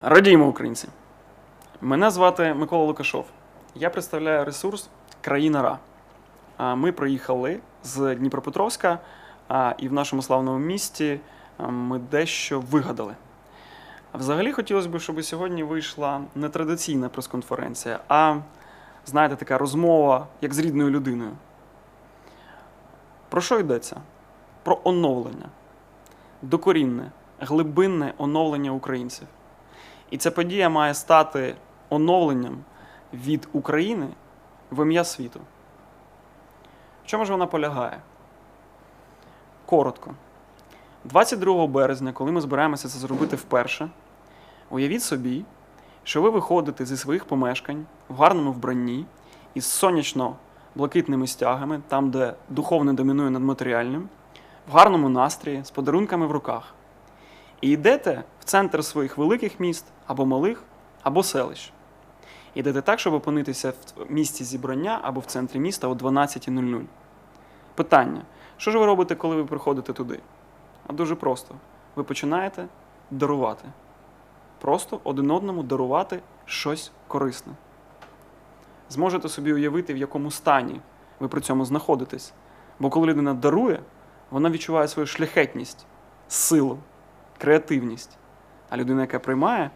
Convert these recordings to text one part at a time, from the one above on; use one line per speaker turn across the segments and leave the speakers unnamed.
Радіємо, українці! Мене звати Микола Лукашов. Я представляю ресурс Країна Ра. Ми приїхали з Дніпропетровська, і в нашому славному місті ми дещо вигадали. Взагалі хотілося б, щоб сьогодні вийшла не традиційна прес-конференція, а, знаєте, така розмова, як з рідною людиною. Про що йдеться? Про оновлення, докорінне, глибинне оновлення українців. І ця подія має стати оновленням від України в ім'я світу. В чому ж вона полягає? Коротко. 22 березня, коли ми збираємося це зробити вперше, уявіть собі, що ви виходите зі своїх помешкань в гарному вбранні із сонячно-блакитними стягами, там, де духовне домінує над матеріальним, в гарному настрої, з подарунками в руках. І йдете в центр своїх великих міст або малих, або селищ. Йдете так, щоб опинитися в місці зібрання або в центрі міста о 12.00. Питання: що ж ви робите, коли ви приходите туди? А дуже просто. Ви починаєте дарувати. Просто один одному дарувати щось корисне. Зможете собі уявити, в якому стані ви при цьому знаходитесь. Бо коли людина дарує, вона відчуває свою шляхетність, силу, креативність. А людина, яка приймає,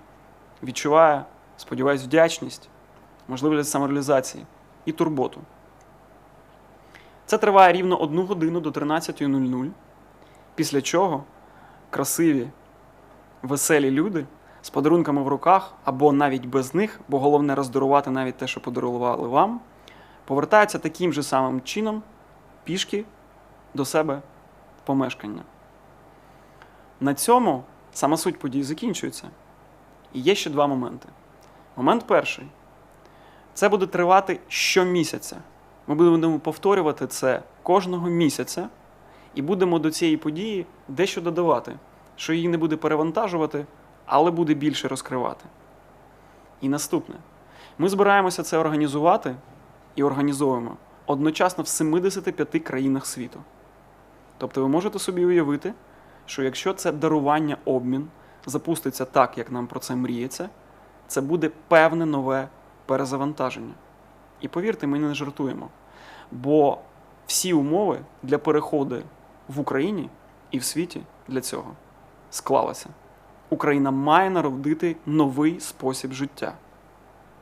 відчуває, сподіваюсь, вдячність, можливість самореалізації і турботу. Це триває рівно одну годину до 13.00, після чого красиві, веселі люди з подарунками в руках або навіть без них, бо головне роздарувати навіть те, що подарували вам, повертаються таким же самим чином пішки до себе в помешкання. На цьому сама суть подій закінчується. І є ще два моменти. Момент перший це буде тривати щомісяця. Ми будемо повторювати це кожного місяця і будемо до цієї події дещо додавати, що її не буде перевантажувати, але буде більше розкривати. І наступне: ми збираємося це організувати і організовуємо одночасно в 75 країнах світу. Тобто ви можете собі уявити, що якщо це дарування обмін запуститься так, як нам про це мріється, це буде певне нове перезавантаження. І повірте, ми не жартуємо. Бо всі умови для переходу в Україні і в світі для цього склалися. Україна має народити новий спосіб життя.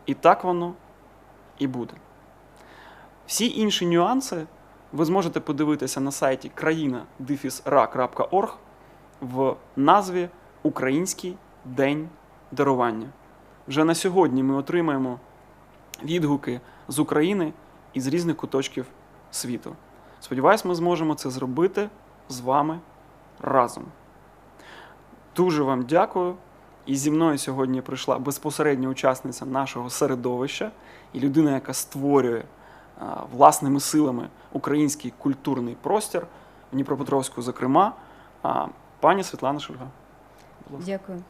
І так воно і буде. Всі інші нюанси ви зможете подивитися на сайті країна в назві Український день дарування. Вже на сьогодні ми отримаємо відгуки з України і з різних куточків світу. Сподіваюсь, ми зможемо це зробити з вами разом. Дуже вам дякую. І зі мною сьогодні прийшла безпосередня учасниця нашого середовища і людина, яка створює а, власними силами український культурний простір в Дніпропетровську, зокрема, пані Світлана Шульга.
Дякую.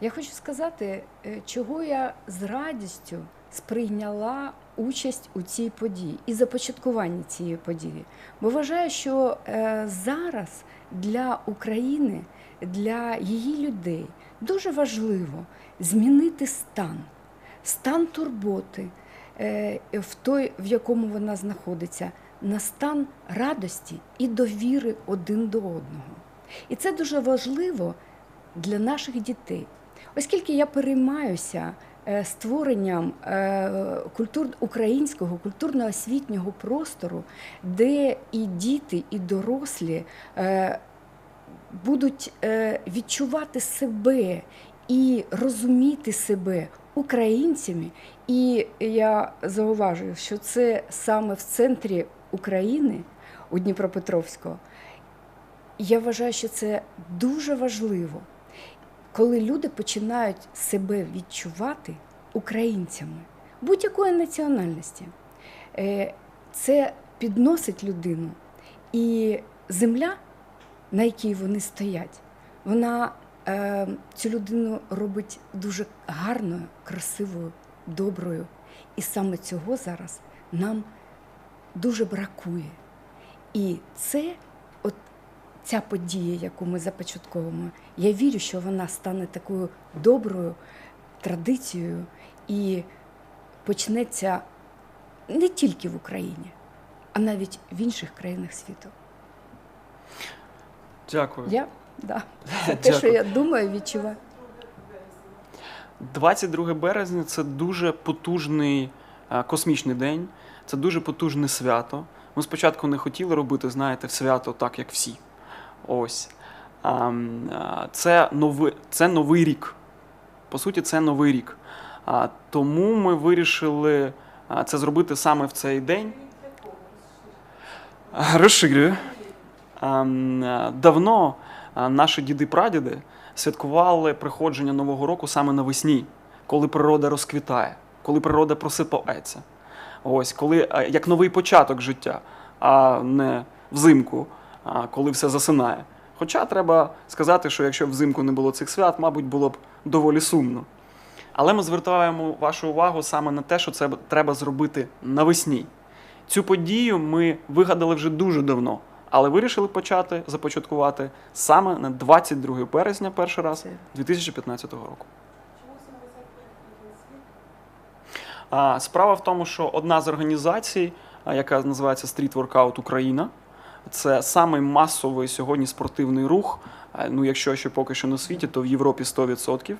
Я хочу сказати, е, чого я з радістю сприйняла участь у цій події і започаткуванні цієї події. Бо вважаю, що е, зараз для України, для її людей дуже важливо змінити стан, стан турботи е, в той, в якому вона знаходиться, на стан радості і довіри один до одного. І це дуже важливо для наших дітей. Оскільки я переймаюся е, створенням е, українського культурно-освітнього простору, де і діти, і дорослі е, будуть відчувати себе і розуміти себе українцями. І я зауважую, що це саме в центрі України у Дніпропетровського. Я вважаю, що це дуже важливо, коли люди починають себе відчувати українцями будь-якої національності. Е, Це підносить людину. І земля, на якій вони стоять, вона е, цю людину робить дуже гарною, красивою, доброю. І саме цього зараз нам дуже бракує. І це ця подія, яку ми започатковуємо, я вірю, що вона стане такою доброю традицією і почнеться не тільки в Україні, а навіть в інших країнах світу.
Дякую.
Я да, це те, що я думаю, відчуваю.
22 березня це дуже потужний е, космічний день, це дуже потужне свято. Ми спочатку не хотіли робити, знаєте, свято так, як всі. Ось. А, м, а, Це новий, це новий рік. По суті, це новий рік. Тому ми вирішили це зробити саме в цей день. Розширюю. А, м, а, Давно наші діди-прадіди святкували приходження Нового року саме навесні, коли природа розквітає, коли природа просипається. Ось, коли як новий початок життя, а не взимку, коли все засинає. Хоча треба сказати, що якщо взимку не було цих свят, мабуть, було б доволі сумно. Але ми звертаємо вашу увагу саме на те, що це треба зробити навесні. Цю подію ми вигадали вже дуже давно, але вирішили почати започаткувати саме на 22 березня, перший раз 2015 року. Справа в тому, що одна з організацій, яка називається Street Workout Україна, це самий масовий сьогодні спортивний рух. Ну, якщо ще поки що на світі, то в Європі 100%.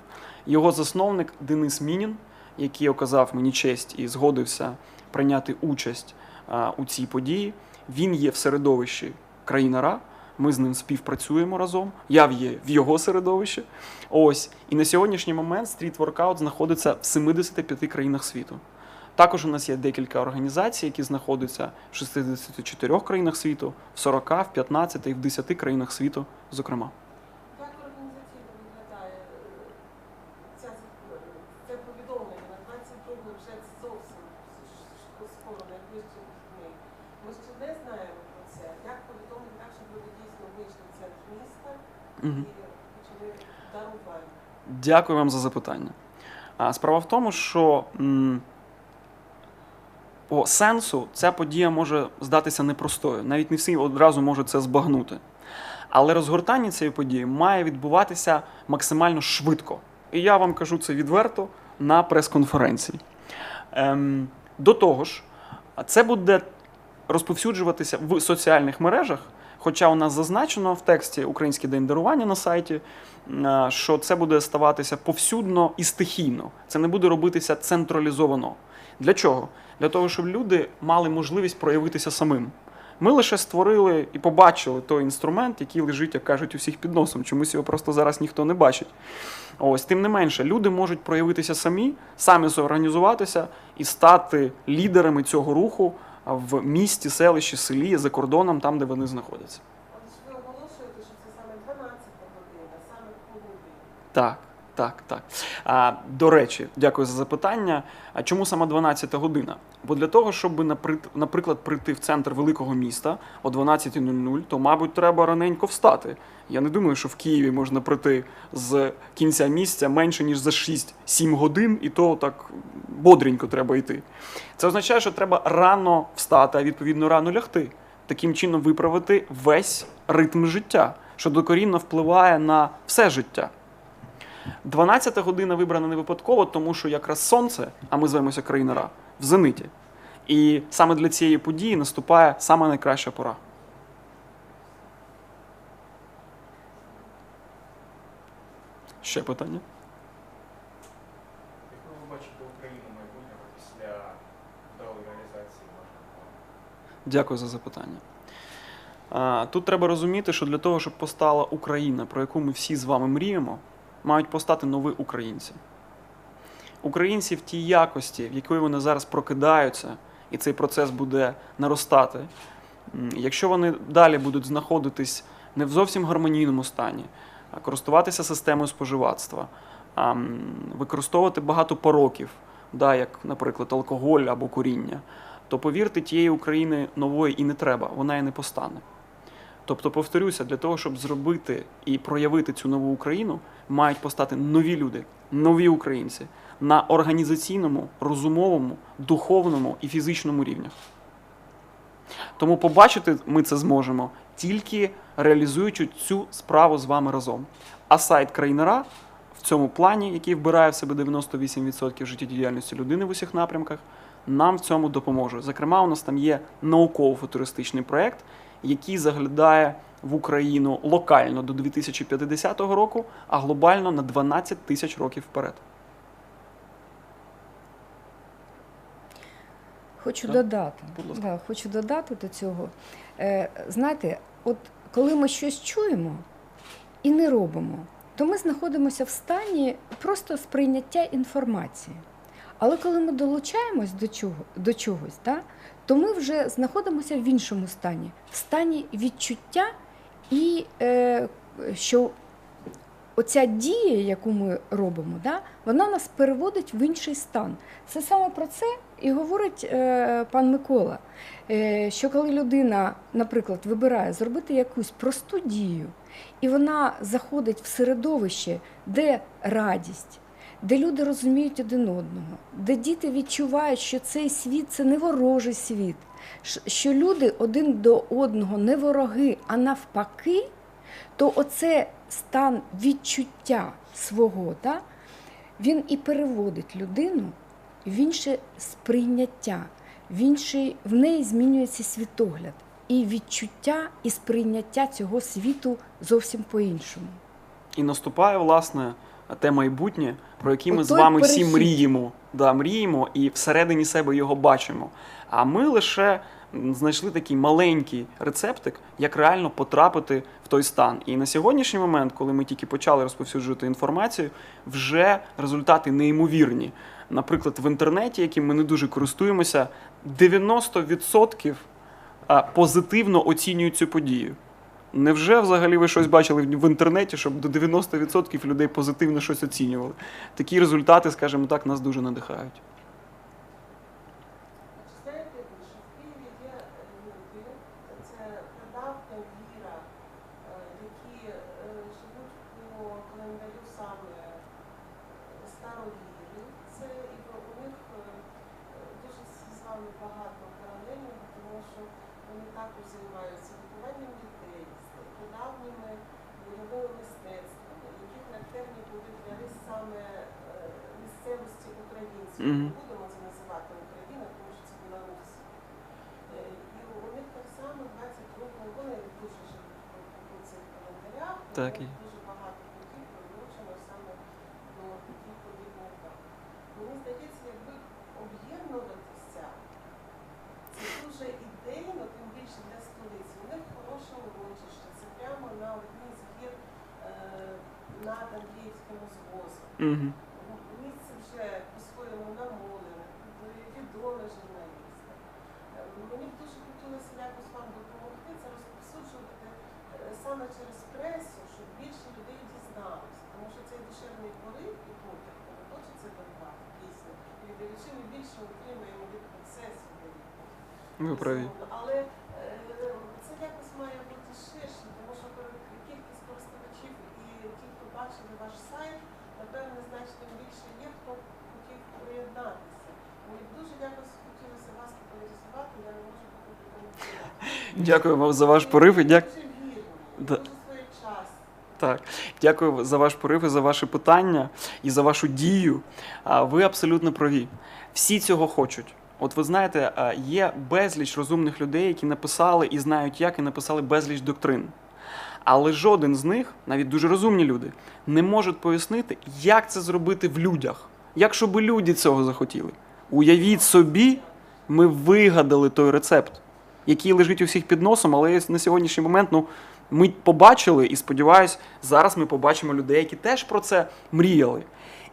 Його засновник Денис Мінін, який оказав мені честь і згодився прийняти участь а, у цій події. Він є в середовищі країна Ра. Ми з ним співпрацюємо разом. Я є в його середовищі. Ось і на сьогоднішній момент стріт воркаут знаходиться в 75 країнах світу. Також у нас є декілька організацій, які знаходяться в 64 країнах світу, в 40, в 15 і в 10 країнах світу, зокрема.
Як організаційно виглядає е, це повідомлення на 22 вже зовсім скоро найближчі дні. Ми ще не знаємо про це. Як повідомити так, щоб люди дійсно вийшли в центр міста і почали дарування?
Дякую вам за запитання. Справа в тому, що по сенсу ця подія може здатися непростою. Навіть не всі одразу можуть це збагнути. Але розгортання цієї події має відбуватися максимально швидко. І я вам кажу це відверто на прес-конференції. Ем, до того ж, це буде розповсюджуватися в соціальних мережах. Хоча у нас зазначено в тексті Український день дарування на сайті, е, що це буде ставатися повсюдно і стихійно. Це не буде робитися централізовано. Для чого? Для того, щоб люди мали можливість проявитися самим. Ми лише створили і побачили той інструмент, який лежить, як кажуть, у всіх під носом. Чомусь його просто зараз ніхто не бачить. Ось, тим не менше, люди можуть проявитися самі, самі зорганізуватися і стати лідерами цього руху в місті, селищі, селі, за кордоном, там, де вони знаходяться.
Ж ви оголошуєте, що це саме 12 година, саме в.
Так, так, так. А, до речі, дякую за запитання. А чому саме 12 година? Бо для того, щоб, наприклад, прийти в центр великого міста о 12.00, то, мабуть, треба раненько встати. Я не думаю, що в Києві можна прийти з кінця місця менше, ніж за 6-7 годин, і то так бодренько треба йти. Це означає, що треба рано встати, а відповідно рано лягти. Таким чином виправити весь ритм життя, що докорінно впливає на все життя. 12 година вибрана не випадково, тому що якраз сонце, а ми звемося країна Ра, в зениті. І саме для цієї події наступає саме найкраща пора. Ще питання?
Якою ви бачите Україну майбутнього після вдалої реалізації?
Дякую за запитання. Тут треба розуміти, що для того, щоб постала Україна, про яку ми всі з вами мріємо, мають постати нові українці. Українці в тій якості, в якої вони зараз прокидаються, і цей процес буде наростати. Якщо вони далі будуть знаходитись не в зовсім гармонійному стані, користуватися системою споживацтва, використовувати багато пороків, да, як, наприклад, алкоголь або куріння, то повірте, тієї України нової і не треба, вона і не постане. Тобто, повторюся, для того, щоб зробити і проявити цю нову Україну, мають постати нові люди, нові українці на організаційному, розумовому, духовному і фізичному рівнях. Тому побачити ми це зможемо тільки реалізуючи цю справу з вами разом. А сайт країнера в цьому плані, який вбирає в себе 98% життєдіяльності людини в усіх напрямках, нам в цьому допоможе. Зокрема, у нас там є науково-футуристичний проєкт, який заглядає в Україну локально до 2050 року, а глобально на 12 тисяч років вперед.
Хочу
Так,
додати. Да, хочу додати до цього. Е, знаєте, от коли ми щось чуємо і не робимо, то ми знаходимося в стані просто сприйняття інформації. Але коли ми долучаємось до, чого, до чогось, да, то ми вже знаходимося в іншому стані, в стані відчуття, і е, що оця дія, яку ми робимо, да, вона нас переводить в інший стан. Це саме про це і говорить е, пан Микола, е, що коли людина, наприклад, вибирає зробити якусь просту дію, і вона заходить в середовище, де радість, де люди розуміють один одного, де діти відчувають, що цей світ це не ворожий світ, що люди один до одного не вороги, а навпаки, то оце стан відчуття свого, да, він і переводить людину в інше сприйняття, в інший, в неї змінюється світогляд. І відчуття і сприйняття цього світу зовсім по-іншому.
І наступає, власне, те майбутнє, про яке ми з вами всі мріємо. Да, мріємо і всередині себе його бачимо. А ми лише знайшли такий маленький рецептик, як реально потрапити в той стан. І на сьогоднішній момент, коли ми тільки почали розповсюджувати інформацію, вже результати неймовірні. Наприклад, в інтернеті, яким ми не дуже користуємося, 90% позитивно оцінюють цю подію. Невже взагалі ви щось бачили в інтернеті, щоб до 90% людей позитивно щось оцінювали? Такі результати, скажімо так, нас дуже надихають.
Mm-hmm.
Дякую вам за ваш порив і дяк...
Дуже
Да. Так, дякую за ваш порив і за ваші питання і за вашу дію. Ви абсолютно праві. Всі цього хочуть. От ви знаєте, є безліч розумних людей, які написали і знають як, і написали безліч доктрин. Але жоден з них, навіть дуже розумні люди, не можуть пояснити, як це зробити в людях, як щоб люди цього захотіли. Уявіть собі, ми вигадали той рецепт, який лежить у всіх під носом, але на сьогоднішній момент ну, ми побачили, і сподіваюсь, зараз ми побачимо людей, які теж про це мріяли.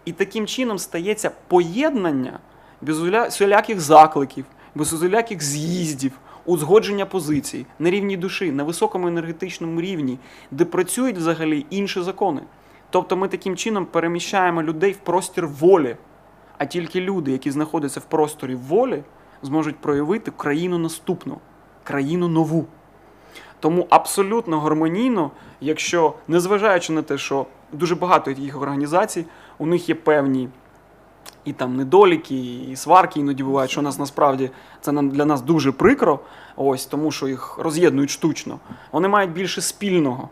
І таким чином стається поєднання без усіляких закликів, без усіляких з'їздів, узгодження позицій на рівні душі, на високому енергетичному рівні, де працюють взагалі інші закони. Тобто ми таким чином переміщаємо людей в простір волі, а тільки люди, які знаходяться в просторі волі, зможуть проявити країну наступну, країну нову. Тому абсолютно гармонійно, якщо незважаючи на те, що дуже багато таких організацій, у них є певні і там недоліки, і сварки іноді бувають, що нас насправді це для нас дуже прикро, ось тому що їх роз'єднують штучно. Вони мають більше спільного,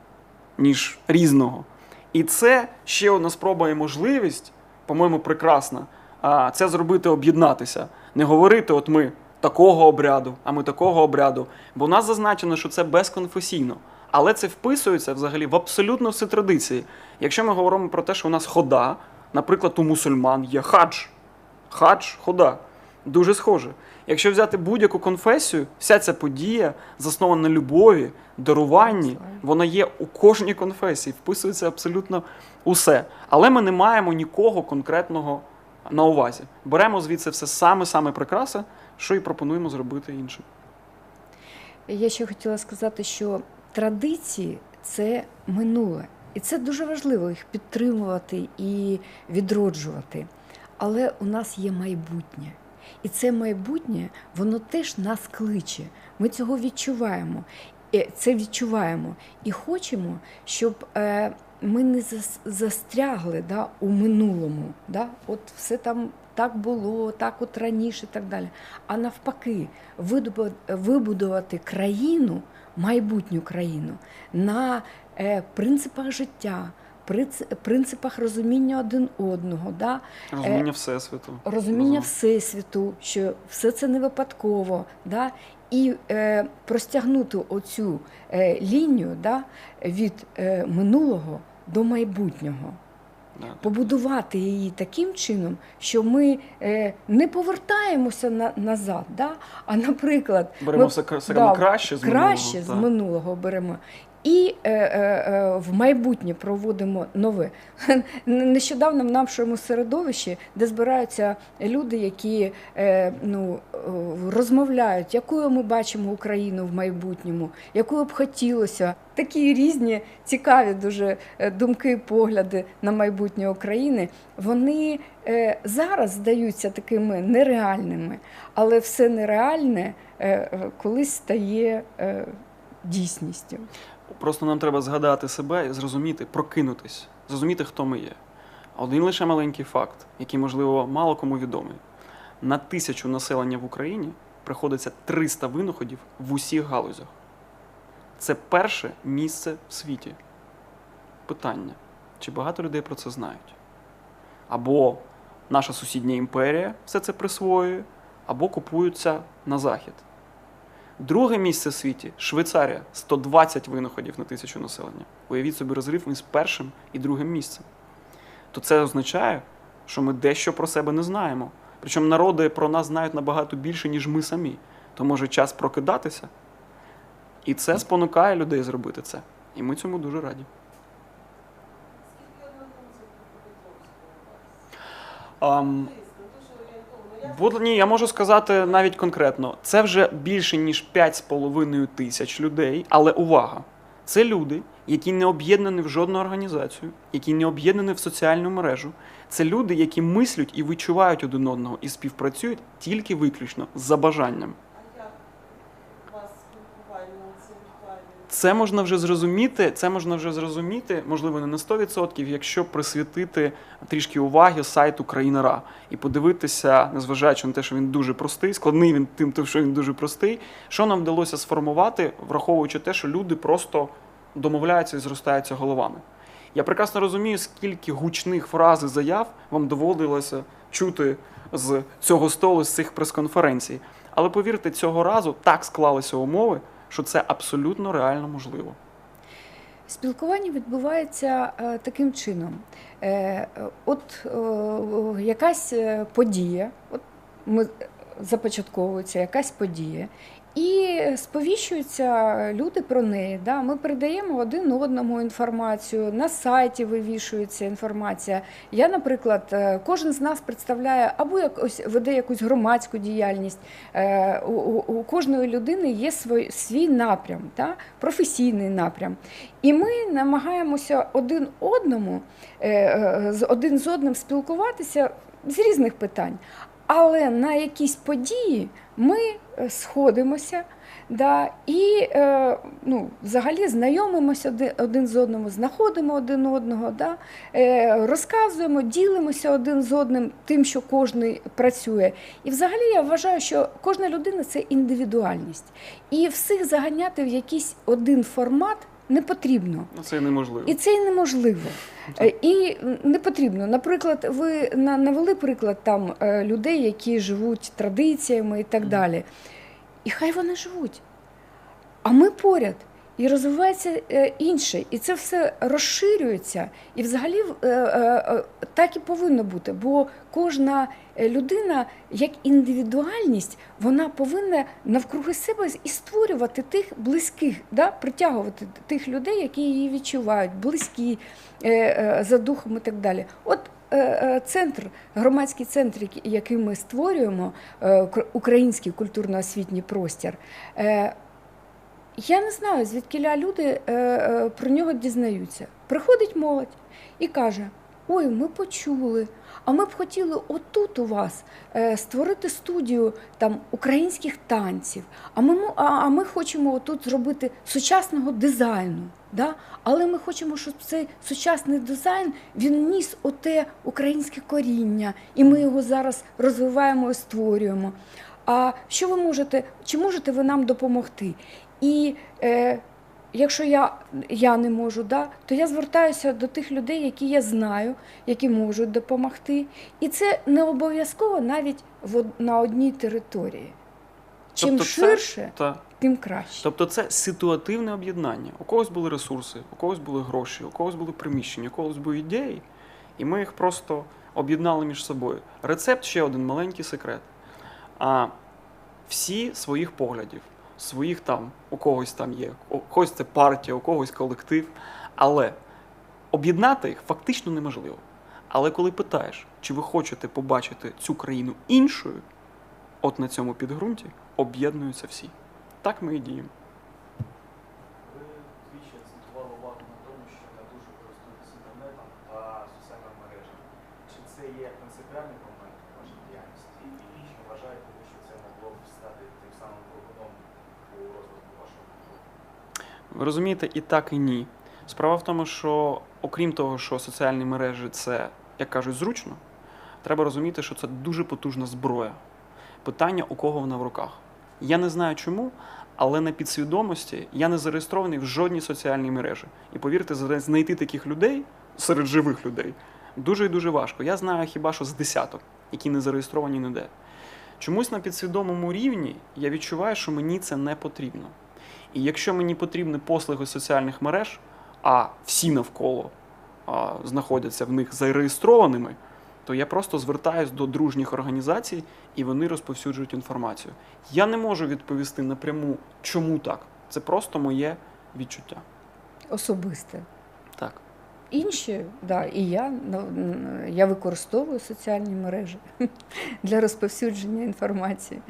ніж різного. І це ще одна спроба і можливість, по-моєму, прекрасна. Це зробити об'єднатися, не говорити, от ми такого обряду, а ми такого обряду. Бо у нас зазначено, що це безконфесійно. Але це вписується взагалі в абсолютно всі традиції. Якщо ми говоримо про те, що у нас хода, наприклад, у мусульман є хадж. Хадж, хода. Дуже схоже. Якщо взяти будь-яку конфесію, вся ця подія заснована на любові, даруванні, вона є у кожній конфесії, вписується абсолютно усе. Але ми не маємо нікого конкретного на увазі. Беремо звідси все саме-саме прекрасне, що і пропонуємо зробити іншим.
Я ще хотіла сказати, що традиції це минуле. І це дуже важливо їх підтримувати і відроджувати. Але у нас є майбутнє. І це майбутнє, воно теж нас кличе. Ми цього відчуваємо. Це відчуваємо. І хочемо, щоб е, ми не застрягли да, у минулому. Да? От все там так було, так от раніше, і так далі. А навпаки, вибудувати країну, майбутню країну на е, принципах життя, принципах розуміння один одного. Да?
Розуміння Всесвіту.
розуміння всесвіту, що все це не випадково, да? і е, простягнути оцю е, лінію да, від е, минулого до майбутнього. Побудувати її таким чином, що ми е, не повертаємося на, назад, да? а, наприклад,
Беремо
ми-
все, все
да,
краще з
краще
минулого,
з минулого беремо. І е, е, е, в майбутнє проводимо нове. Нещодавно в нашому середовищі, де збираються люди, які е, ну, е, розмовляють, якою ми бачимо Україну в майбутньому, якою б хотілося. Такі різні цікаві дуже е, думки, погляди на майбутнє України. Вони зараз здаються такими нереальними, але все нереальне колись стає дійсністю.
Просто нам треба згадати себе і зрозуміти, прокинутись, зрозуміти, хто ми є. Один лише маленький факт, який, можливо, мало кому відомий. На тисячу населення в Україні приходиться 300 винаходів в усіх галузях. Це перше місце в світі. Питання: чи багато людей про це знають? Або наша сусідня імперія все це присвоює, або купуються на захід. Друге місце в світі Швейцарія 120 винаходів на тисячу населення. Уявіть собі розрив між першим і другим місцем. То це означає, що ми дещо про себе не знаємо. Причому народи про нас знають набагато більше, ніж ми самі. То може час прокидатися. І це спонукає людей зробити це. І ми цьому дуже раді.
Скільки однодумців по Петровську?
Ам,
Приблизно, дуже орієнтовно. Я
Будь, ні, я можу сказати навіть конкретно. Це вже більше ніж 5,5 тисяч людей, але увага! Це люди, які не об'єднані в жодну організацію, які не об'єднані в соціальну мережу. Це люди, які мислять і відчувають один одного і співпрацюють тільки виключно за бажанням.
А як у вас спілкування це віртуальне?
Це можна вже зрозуміти, це можна вже зрозуміти, можливо, не на 100%, якщо присвятити трішки уваги сайту Країна.ра і подивитися, незважаючи на те, що він дуже простий, складний він тим, що він дуже простий, що нам вдалося сформувати, враховуючи те, що люди просто домовляються і зростаються головами. Я прекрасно розумію, скільки гучних фраз і заяв вам доводилося чути з цього столу, з цих прес-конференцій. Але повірте, цього разу так склалися умови, що це абсолютно реально можливо.
Спілкування відбувається е, таким чином. Е, от е, якась подія, от ми започатковується якась подія, і сповіщуються люди про неї. Да? Ми передаємо один одному інформацію, на сайті вивішується інформація. Я, наприклад, е, кожен з нас представляє або якось веде якусь громадську діяльність. Е, У, кожної людини є свій, свій напрям, да? професійний напрям. І ми намагаємося один одному е, один з одним спілкуватися з різних питань. Але на якісь події ми е, сходимося да, і е, ну, взагалі знайомимося один, з одним, знаходимо один одного, да, е, розказуємо, ділимося один з одним тим, що кожен працює. І взагалі я вважаю, що кожна людина це індивідуальність. І всіх заганяти в якийсь один формат не потрібно.
Ну, це неможливо.
І це і неможливо. І не потрібно. Наприклад, ви на- навели приклад там е, людей, які живуть традиціями і так далі. І хай вони живуть. А ми поряд. І розвивається е, інше, і це все розширюється. І взагалі е, е, так і повинно бути. Бо кожна людина, як індивідуальність, вона повинна навкруги себе і створювати тих близьких, да? притягувати тих людей, які її відчувають, близькі за духом і так далі. От центр, громадський центр, який- ми створюємо, український культурно-освітній простір. Я не знаю, звідки люди е, е, про нього дізнаються. Приходить молодь і каже: Ой, ми почули, а ми б хотіли отут у вас е, створити студію там українських танців. А ми, а ми хочемо отут зробити сучасного дизайну. Да? Але ми хочемо, щоб цей сучасний дизайн він ніс оте українське коріння, і ми його зараз розвиваємо і створюємо. А що ви можете, чи можете ви нам допомогти? І е, якщо я, я не можу, да, то я звертаюся до тих людей, які я знаю, які можуть допомогти. І це не обов'язково навіть в, на одній території. Чим
Тобто це-
ширше,
Та.
тим краще.
Тобто це ситуативне об'єднання. У когось були ресурси, у когось були гроші, у когось були приміщення, у когось були ідеї, і ми їх просто об'єднали між собою. Рецепт ще один маленький секрет. А всі своїх поглядів, своїх там, у когось там є, у когось це партія, у когось колектив. Але об'єднати їх фактично неможливо. Але коли питаєш, чи ви хочете побачити цю країну іншою, от на цьому підґрунті об'єднуються всі. Так ми і діємо.
Це є принципіальний момент у вашій діяльності? І чи вважаєте що це могло б стати тим самим двигуном
Ви розумієте, і так, і ні. Справа в тому, що окрім того, що соціальні мережі це, як кажуть, зручно, треба розуміти, що це дуже потужна зброя. Питання, у кого вона в руках. Я не знаю чому, але на підсвідомості я не зареєстрований в жодній соціальній мережі. І повірте, знайти таких людей серед живих людей дуже і дуже важко. Я знаю хіба що з десяток, які не зареєстровані ніде. Чомусь на підсвідомому рівні я відчуваю, що мені це не потрібно. І якщо мені потрібні послуги соціальних мереж, а всі навколо а, знаходяться в них зареєстрованими, то я просто звертаюсь до дружніх організацій і вони розповсюджують інформацію. Я не можу відповісти напряму, чому так. Це просто моє відчуття.
Особисте. Інші, да, і я, я використовую соціальні мережі для розповсюдження інформації.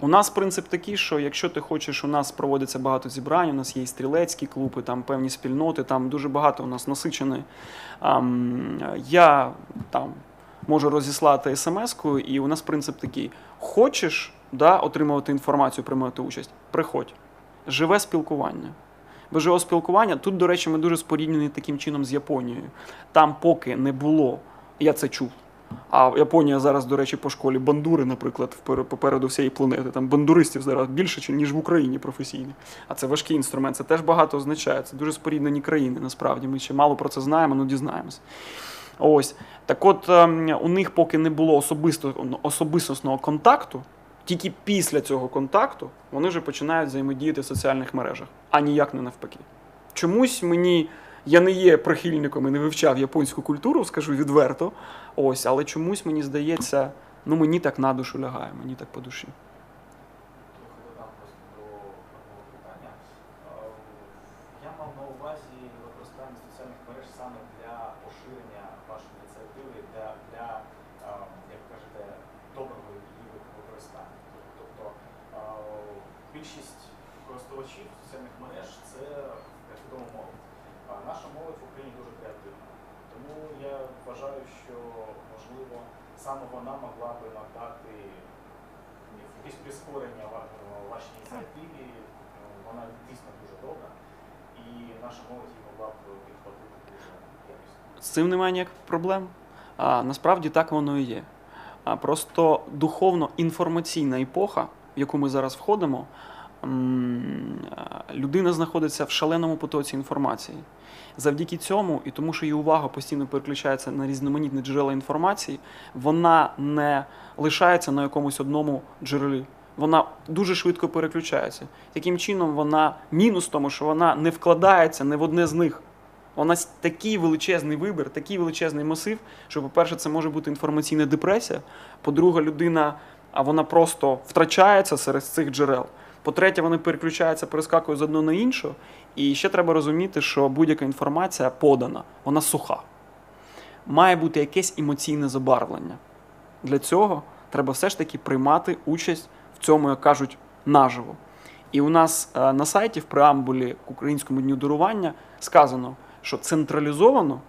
У нас принцип такий, що якщо ти хочеш, у нас проводиться багато зібрань, у нас є і стрілецькі клуби, там певні спільноти, там дуже багато у нас насичене. Я там можу розіслати смс-ку, і у нас принцип такий: хочеш да, отримувати інформацію, приймати участь, приходь. Живе спілкування. Без живого спілкування, тут, до речі, ми дуже споріднені таким чином з Японією. Там, поки не було, я це чув. А Японія зараз, до речі, по школі бандури, наприклад, попереду всієї планети. Там бандуристів зараз більше, ніж в Україні професійно. А це важкий інструмент. Це теж багато означає. Це дуже споріднені країни. Насправді ми ще мало про це знаємо, але дізнаємось. Ось так, от ем, у них поки не було особисто, особистісного контакту. Тільки після цього контакту вони вже починають взаємодіяти в соціальних мережах, а ніяк не навпаки. Чомусь мені я не є прихильником і не вивчав японську культуру, скажу відверто. Ось, але чомусь мені здається, ну мені так на душу лягає, мені так по душі.
Трохи додам просто до одного питання. Е, Я мав на увазі використання соціальних мереж саме для поширення вашої ініціативи, для, для е, як кажете, доброго її використання. Тобто е, більшість користувачів соціальних мереж це як відомо молодь. А наша молодь в Україні дуже креативна. Тому я вважаю, що можливо саме вона могла би надати якесь прискорення ва- е, вашій ініціативі. Е, Вона дійсно дуже добра, і наша молодь її могла б підхватити дуже якісно.
З цим немає ніяких проблем. А, насправді так воно і є. А, просто духовно-інформаційна епоха, в яку ми зараз входимо, людина знаходиться в шаленому потоці інформації. Завдяки цьому, і тому, що її увага постійно переключається на різноманітні джерела інформації, вона не лишається на якомусь одному джерелі. Вона дуже швидко переключається. Таким чином, вона мінус тому, що вона не вкладається не в одне з них. У нас такий величезний вибір, такий величезний масив, що, по-перше, це може бути інформаційна депресія. По-друге, людина, а вона просто втрачається серед цих джерел. По-третє, вони переключаються, перескакують з одного на інше. І ще треба розуміти, що будь-яка інформація подана, вона суха. Має бути якесь емоційне забарвлення. Для цього треба все ж таки приймати участь в цьому, як кажуть, наживо. І у нас е, на сайті в преамбулі к Українському дню дарування сказано, що централізовано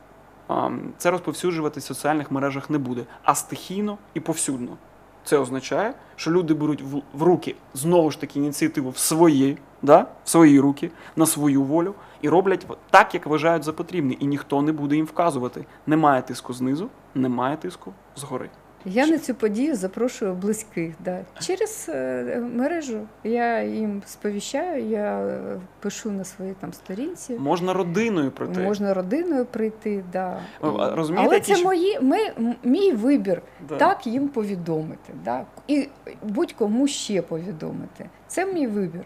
це розповсюджувати в соціальних мережах не буде, а стихійно і повсюдно. Це означає, що люди беруть в руки знову ж таки ініціативу в свої, да, в свої руки, на свою волю і роблять так, як вважають за потрібне, і ніхто не буде їм вказувати. Немає тиску знизу, немає тиску згори.
Я на цю подію запрошую близьких. Да. Через е, мережу я їм сповіщаю, я е, пишу на своїй там сторінці.
Можна родиною прийти.
Можна родиною прийти, да.
Розумієте,
але це мої, ми, мій вибір
Да.
так їм повідомити. Да. І будь-кому ще повідомити. Це мій вибір.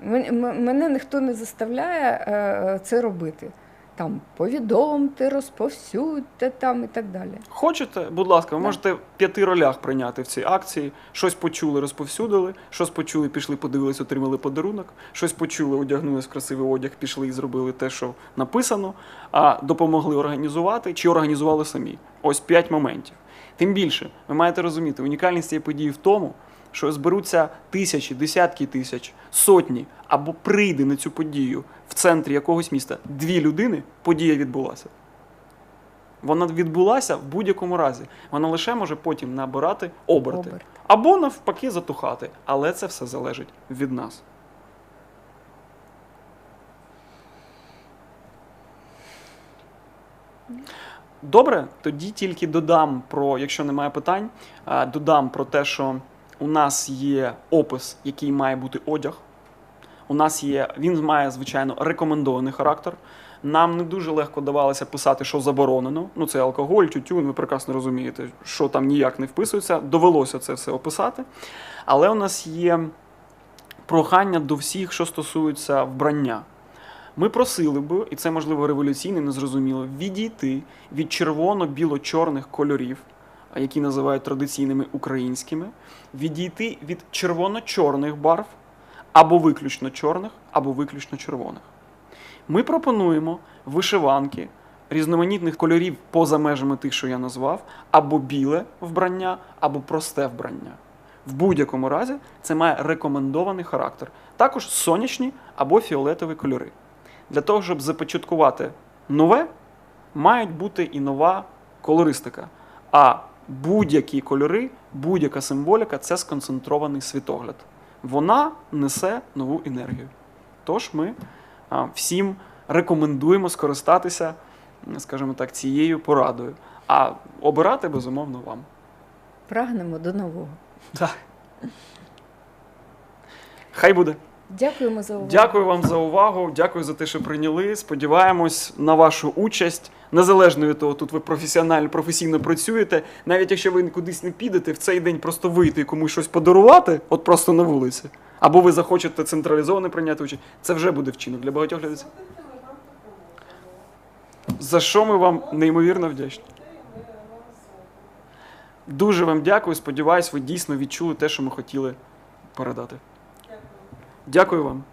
Мене ніхто не заставляє е, це робити. Там повідомте, розповсюдьте там і так далі.
Хочете, будь ласка, ви
Да.
можете в п'яти ролях прийняти в цій акції. Щось почули, розповсюдили, щось почули, пішли, подивились, отримали подарунок, щось почули, одягнулись в красивий одяг, пішли і зробили те, що написано, а допомогли організувати чи організували самі. Ось п'ять моментів. Тим більше, ви маєте розуміти, унікальність цієї події в тому, що зберуться тисячі, десятки тисяч, сотні або прийде на цю подію в центрі якогось міста дві людини, подія відбулася. Вона відбулася в будь-якому разі. Вона лише може потім набирати оберти.
Оберт.
Або навпаки затухати. Але це все залежить від нас. Добре, тоді тільки додам про, якщо немає питань, додам про те, що у нас є опис, який має бути одяг. У нас є, він має, звичайно, рекомендований характер. Нам не дуже легко давалося писати, що заборонено. Ну, це алкоголь, тютюн, ви прекрасно розумієте, що там ніяк не вписується. Довелося це все описати. Але у нас є прохання до всіх, що стосується вбрання. Ми просили би, і це можливо революційно, незрозуміло, відійти від червоно-біло-чорних кольорів, які називають традиційними українськими, відійти від червоно-чорних барв, або виключно чорних, або виключно червоних. Ми пропонуємо вишиванки різноманітних кольорів поза межами тих, що я назвав, або біле вбрання, або просте вбрання. В будь-якому разі це має рекомендований характер. Також сонячні або фіолетові кольори. Для того, щоб започаткувати нове, мають бути і нова колористика. А будь-які кольори, будь-яка символіка це сконцентрований світогляд. Вона несе нову енергію. Тож ми всім рекомендуємо скористатися, скажімо так, цією порадою. А обирати безумовно вам.
Прагнемо до нового.
Так. Хай буде.
Дякуємо за увагу.
Дякую вам за увагу. Дякую за те, що прийняли. Сподіваємось на вашу участь. Незалежно від того, тут ви професіонально, професійно працюєте. Навіть якщо ви кудись не підете, в цей день просто вийти і комусь щось подарувати, от просто на вулиці. Або ви захочете централізовано прийняти участь. Це вже буде вчинок для багатьох
допоможемо.
За що ми вам неймовірно вдячні. Дуже вам дякую. Сподіваюсь, ви дійсно відчули те, що ми хотіли передати. Дякую вам.